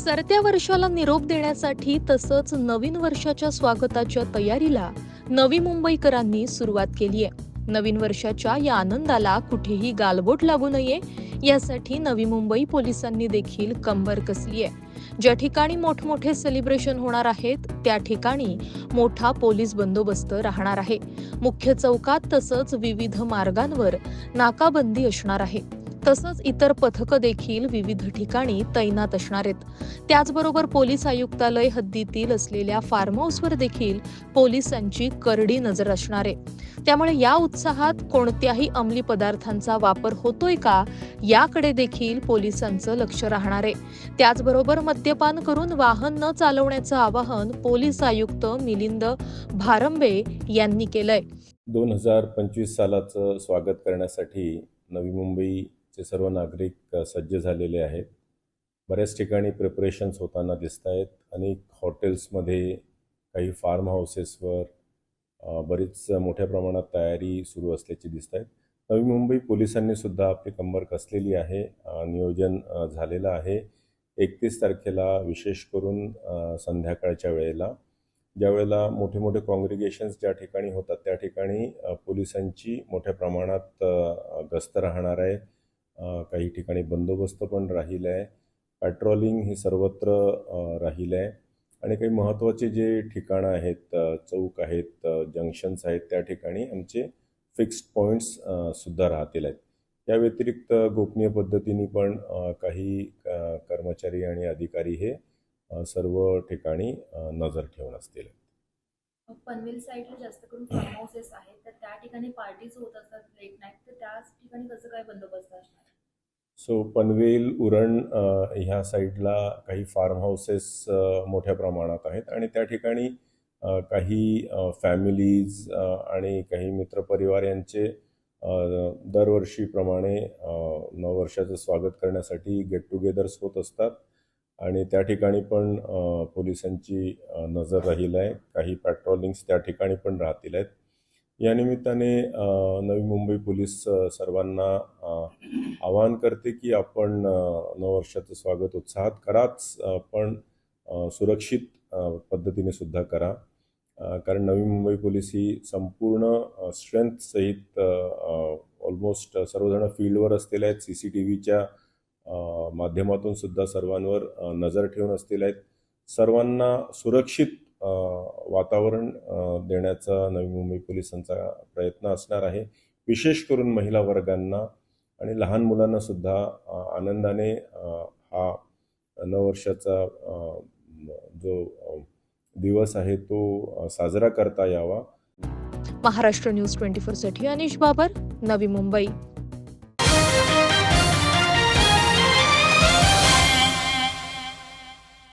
सरत्या वर्षाला निरोप देण्यासाठी तसंच नवीन वर्षाच्या स्वागताच्या तयारीला नवी मुंबईकरांनी सुरुवात केली आहे नवीन वर्षाच्या या आनंदाला कुठेही गालबोट लागू नये यासाठी नवी मुंबई पोलिसांनी देखील कंबर कसली आहे ज्या ठिकाणी मोठमोठे सेलिब्रेशन होणार आहेत त्या ठिकाणी मोठा पोलीस बंदोबस्त राहणार आहे. मुख्य चौकात तसंच विविध मार्गांवर नाकाबंदी असणार आहे. तसंच इतर पथकं देखील विविध ठिकाणी तैनात असणार आहेत. त्याचबरोबर पोलीस आयुक्तालय हद्दीतील असलेल्या फार्म हाऊसवर देखील पोलिसांची करडी नजर असणार आहे. त्यामुळे या उत्साहात कोणत्याही अंमली पदार्थांचा वापर होतोय का याकडे देखील पोलिसांचं लक्ष राहणार आहे. त्याचबरोबर मद्यपान करून वाहन न चालवण्याचं आवाहन पोलीस आयुक्त मिलिंद भारंबे यांनी केलंय. दोन हजार पंचवीस सालाचं स्वागत करण्यासाठी नवी मुंबई चे सर्व नागरिक सज्ज झालेले आहेत. बऱ्याच ठिकाणी प्रिपरेशन्स होताना दिसत आहेत अनेक हॉटेल्समध्ये काही फार्म हाऊसेसवर बरीच मोठ्या प्रमाणात तयारी सुरू असल्याची दिसत आहेत नवी मुंबई पोलिसांनी सुद्धा आपली कंबर कसलेली आहे नियोजन झालेलं आहे. एकतीस तारखेला विशेष करून संध्याकाळच्या वेळेला ज्यावेळेला मोठे मोठे कॉन्ग्रिगेशन्स ज्या ठिकाणी होतात त्या ठिकाणी पोलिसांची मोठ्या प्रमाणात गस्त राहणार आहे. काही ठिकाणी बंदोबस्त पण राहिलं आहे पॅट्रोलिंग हे सर्वत्र राहिलं आहे आणि काही महत्त्वाचे जे ठिकाणं आहेत चौक आहेत जंक्शन्स आहेत त्या ठिकाणी आमचे फिक्स्ड पॉईंट्स सुद्धा राहतील आहेत. या व्यतिरिक्त गोपनीय पद्धतीने पण काही कर्मचारी आणि अधिकारी हे सर्व ठिकाणी नजर ठेवून असतील. पनवेल साईडला जास्त करून फार्म हाऊसेस आहेत तर त्या ठिकाणी पार्टीज होत असतात लेट नाईट तर त्याच ठिकाणी कसं काय बंदोबस्त असणार? सो पनवेल उरण ह्या साईडला काही फार्म हाऊसेस मोठ्या प्रमाणात आहेत. आणि त्या ठिकाणी काही फॅमिलीज आणि काही मित्रपरिवार यांचे दरवर्षीप्रमाणे नववर्षाचं स्वागत करण्यासाठी गेट टुगेदर्स होत असतात. आणि त्या ठिकाणी पण पोलिसांची नजर राहील आहे काही पॅट्रोलिंग्स त्या ठिकाणी पण राहतील आहेत. या निमित्ताने नवी मुंबई पोलीस सर्वांना आवाहन करते की आपण नववर्षाचं स्वागत उत्साहात कराच पण सुरक्षित पद्धतीने सुद्धा करा. कारण नवी मुंबई पोलीस ही संपूर्ण स्ट्रेंथसहित ऑलमोस्ट सर्वजण फील्डवर असलेले आहेत. सी सी टी व्हीच्या माध्यमातून सुद्धा सर्वांवर नजर ठेवून असलेले आहेत. सर्वांना सुरक्षित वातावरण देण्याचा नवी मुंबई पोलिसांचा प्रयत्न असणार आहे. विशेष करून महिला वर्गांना आणि लहान मुलांना सुद्धा आनंदाने हा नववर्षाचा जो दिवस आहे तो साजरा करता यावा. महाराष्ट्र न्यूज ट्वेंटी साठी अनिश बाबर नवी मुंबई.